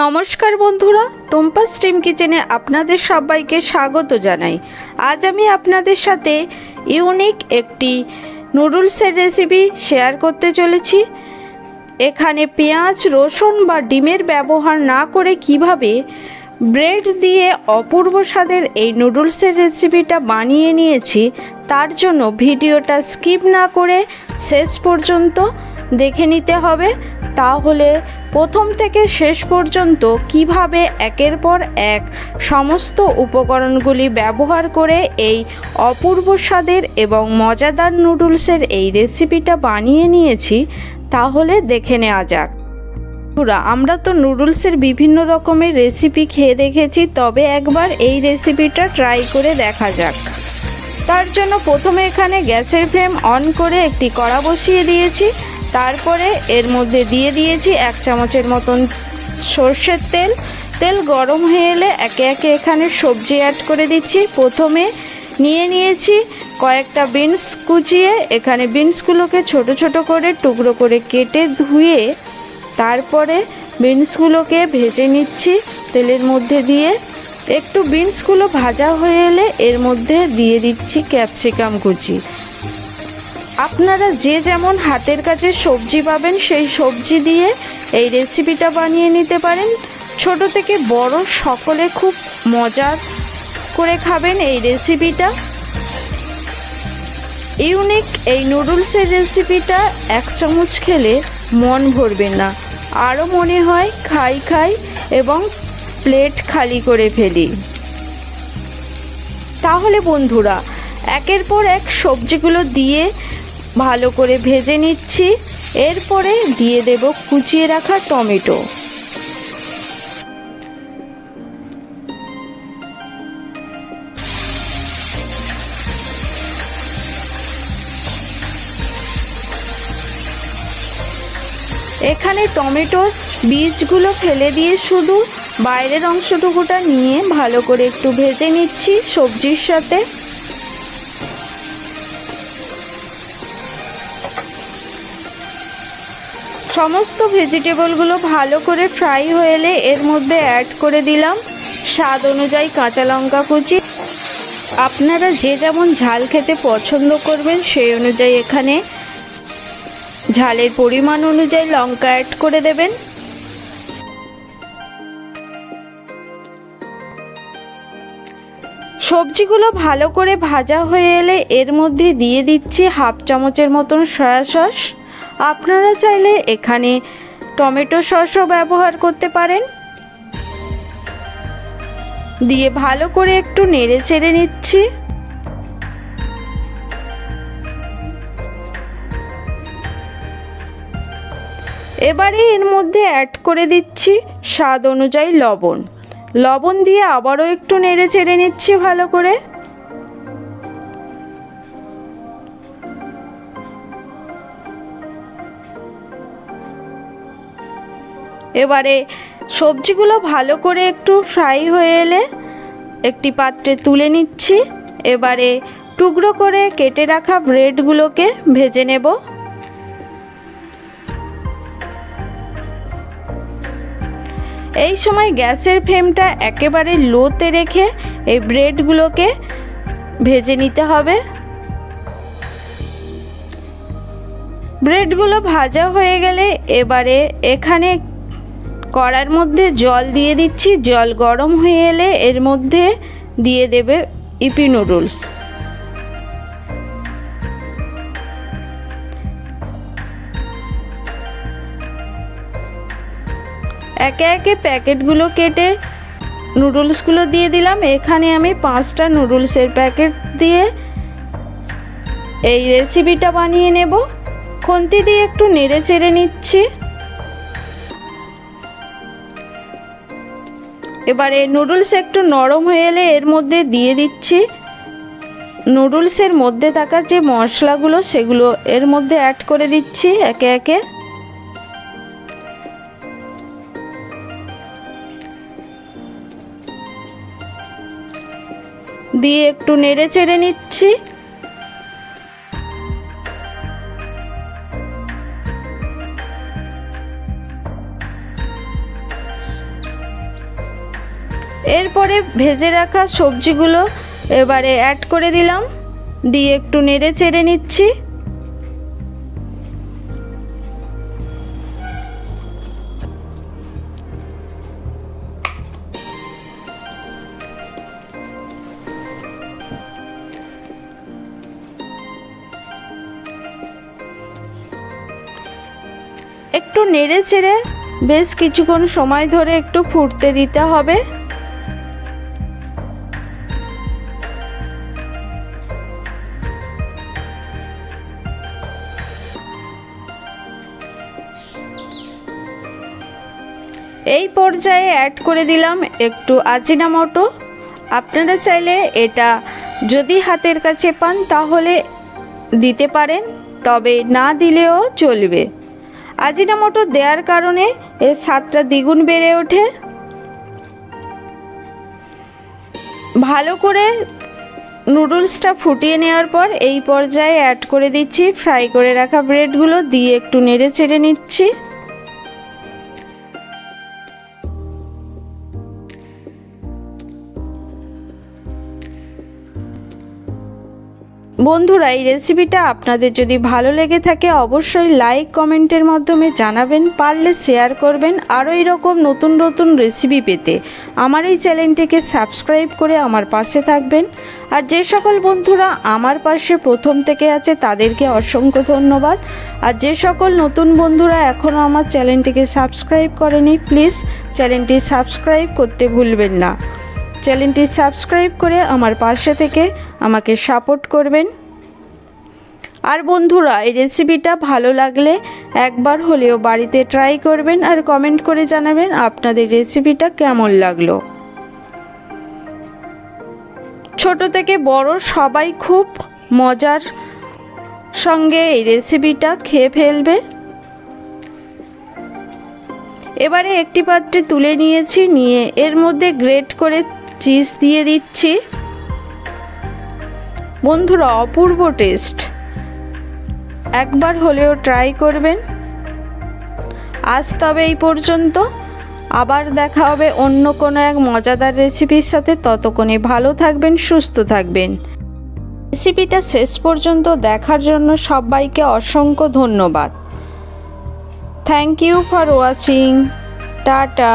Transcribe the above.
নমস্কার বন্ধুরা টম্পা স্টিম কিচেনে আপনাদের সবাইকে স্বাগত জানাই। আজ আমি আপনাদের সাথে ইউনিক একটি নুডলসের রেসিপি শেয়ার করতে চলেছি। এখানে পেঁয়াজ, রসুন বা ডিমের ব্যবহার না করে কীভাবে ব্রেড দিয়ে অপূর্ব স্বাদের এই নুডলসের রেসিপিটা বানিয়ে নিয়েছি, তার জন্য ভিডিওটা স্কিপ না করে শেষ পর্যন্ত দেখে নিতে হবে। তাহলে প্রথম থেকে শেষ পর্যন্ত কীভাবে একের পর এক সমস্ত উপকরণগুলি ব্যবহার করে এই অপূর্ব স্বাদের এবং মজাদার নুডলসের এই রেসিপিটা বানিয়ে নিয়েছি, তাহলে দেখে নেওয়া যাক। বন্ধুরা, আমরা তো নুডলসের বিভিন্ন রকমের রেসিপি খেয়ে দেখেছি, তবে একবার এই রেসিপিটা ট্রাই করে দেখা যাক। তার জন্য প্রথমে এখানে গ্যাসের ফ্লেম অন করে একটি কড়া বসিয়ে দিয়েছি। তারপরে এর মধ্যে দিয়ে দিয়েছি এক চামচের মতন সর্ষের তেল। তেল গরম হয়ে এলে একে একে এখানে সবজি অ্যাড করে দিচ্ছি। প্রথমে নিয়ে নিয়েছি কয়েকটা বিনস কুচিয়ে এখানে বিনসগুলোকে ছোট ছোট করে টুকরো করে কেটে ধুয়ে তারপরে বিনসগুলোকে ভেজে নিচ্ছি তেলের মধ্যে দিয়ে। একটু বিনসগুলো ভাজা হয়ে এলে এর মধ্যে দিয়ে দিচ্ছি ক্যাপসিকাম কুচি। আপনারা যে যেমন হাতের কাছে সবজি পাবেন, সেই সবজি দিয়ে এই রেসিপিটা বানিয়ে নিতে পারেন। ছোট থেকে বড় সকলে খুব মজার করে খাবেন এই রেসিপিটা ইউনিক এই নুডলসের রেসিপিটা এক চামচ খেলে মন ভরবে না। আরও মনে হয় খাই খাই এবং প্লেট খালি করে ফেলি। তাহলে বন্ধুরা, একের পর এক সবজিগুলো দিয়ে ভালো করে ভেজে নিচ্ছি। এরপরে দিয়ে দেব কুচিয়ে রাখা টমেটো। এখানে টমেটোর বীজগুলো ফেলে দিয়ে শুধু বাইরের অংশটুকুটা নিয়ে ভালো করে একটু ভেজে নিচ্ছি সবজির সাথে। সমস্ত ভেজিটেবলগুলো ভালো করে ফ্রাই হয়ে এলে এর মধ্যে অ্যাড করে দিলাম। স্বাদ অনুযায়ী কাঁচা লঙ্কা কুচি। আপনারা যে যেমন ঝাল খেতে পছন্দ করবেন, সেই অনুযায়ী এখানে ঝালের পরিমাণ অনুযায়ী লঙ্কা অ্যাড করে দেবেন। সবজিগুলো ভালো করে ভাজা হয়ে এলে এর মধ্যে দিয়ে দিচ্ছি হাফ চামচের মতন সয়া সস আপনারা চাইলে এখানে টমেটো সসও ব্যবহার করতে পারেন। দিয়ে ভালো করে একটু নেড়ে চেড়ে নিচ্ছি। এবারে এর মধ্যে অ্যাড করে দিচ্ছি স্বাদ অনুযায়ী লবণ। লবণ দিয়ে আবারও একটু নেড়ে চেড়ে নিচ্ছি ভালো করে। এবারে সবজিগুলো ভালো করে একটু ফ্রাই হয়ে এলে একটি পাত্রে তুলে নিচ্ছি। এবারে টুকরো করে কেটে রাখা ব্রেডগুলোকে ভেজে নেব। এই সময় গ্যাসের ফ্লেমটা একেবারে লোতে রেখে এই ব্রেডগুলোকে ভেজে নিতে হবে। ব্রেডগুলো ভাজা হয়ে গেলে এবারে এখানে কড়ার মধ্যে জল দিয়ে দিচ্ছি। জল গরম হয়ে এলে এর মধ্যে দিয়ে দেবে ইপি নুডলস। একে একে প্যাকেটগুলো কেটে নুডলসগুলো দিয়ে দিলাম। এখানে আমি পাঁচটা নুডলসের প্যাকেট দিয়ে এই রেসিপিটা বানিয়ে নেব। খুন্তি দিয়ে একটু নেড়ে চেড়ে নিচ্ছি। এবারে নুডলস একটু নরম হয়ে এলে এর মধ্যে দিয়ে দিচ্ছি। নুডলসের মধ্যে থাকা যে মশলাগুলো, সেগুলো এর মধ্যে অ্যাড করে দিচ্ছি একে একে। দিয়ে একটু নেড়ে চেড়ে নিচ্ছি। এরপরে ভেজে রাখা সবজিগুলো এবারে অ্যাড করে দিলাম। দিয়ে একটু নেড়ে চেড়ে নিচ্ছি। একটু নেড়ে চেড়ে বেশ কিছুক্ষণ সময় ধরে একটু ফুটতে দিতে হবে। এই পর্যায়ে অ্যাড করে দিলাম একটু আজিনামটো আপনারা চাইলে এটা যদি হাতের কাছে পান তাহলে দিতে পারেন, তবে না দিলেও চলবে। আজিনামটো দেওয়ার কারণে এর স্বাদটা দ্বিগুণ বেড়ে ওঠে। ভালো করে নুডলসটা ফুটিয়ে নেওয়ার পর এই পর্যায়ে অ্যাড করে দিচ্ছি। ফ্রাই করে রাখা ব্রেডগুলো দিয়ে একটু নেড়ে চেড়ে নিচ্ছি। বন্ধুরা, এই রেসিপিটা আপনাদের যদি ভালো লেগে থাকে, অবশ্যই লাইক কমেন্টের মাধ্যমে জানাবেন, পারলে শেয়ার করবেন, আরও এরকম নতুন নতুন রেসিপি পেতে। আমার এই চ্যানেলটিকে সাবস্ক্রাইব করে আমার পাশে থাকবেন। আর যে সকল বন্ধুরা আমার পাশে প্রথম থেকে আছে, তাদেরকে অসংখ্য ধন্যবাদ। আর যে সকল নতুন বন্ধুরা এখনও আমার চ্যানেলটিকে সাবস্ক্রাইব করেনি প্লিজ চ্যানেলটি সাবস্ক্রাইব করতে ভুলবেন না। চ্যানেলটি সাবস্ক্রাইব করে আমার পাশে থেকে আমাকে সাপোর্ট করবেন। আর বন্ধুরা, এই রেসিপিটা ভালো লাগলে একবার হলেও বাড়িতে ট্রাই করবেন আর কমেন্ট করে জানাবেন আপনাদের রেসিপিটা কেমন লাগল। ছোট থেকে বড় সবাই খুব মজার সঙ্গে এই রেসিপিটা খেয়ে ফেলবে। এবারে একটি পাত্রে তুলে নিয়েছি, নিয়ে এর মধ্যে গ্রেট করে চিজ দিয়ে দিচ্ছি। বন্ধুরা, অপূর্ব টেস্ট একবার হলেও ট্রাই করবেন। আজ তবে এই পর্যন্ত। আবার দেখা হবে অন্য কোনো এক মজাদার রেসিপির সাথে। ততক্ষণে ভালো থাকবেন, সুস্থ থাকবেন। রেসিপিটা শেষ পর্যন্ত দেখার জন্য সবাইকে অসংখ্য ধন্যবাদ। Thank you for watching tata.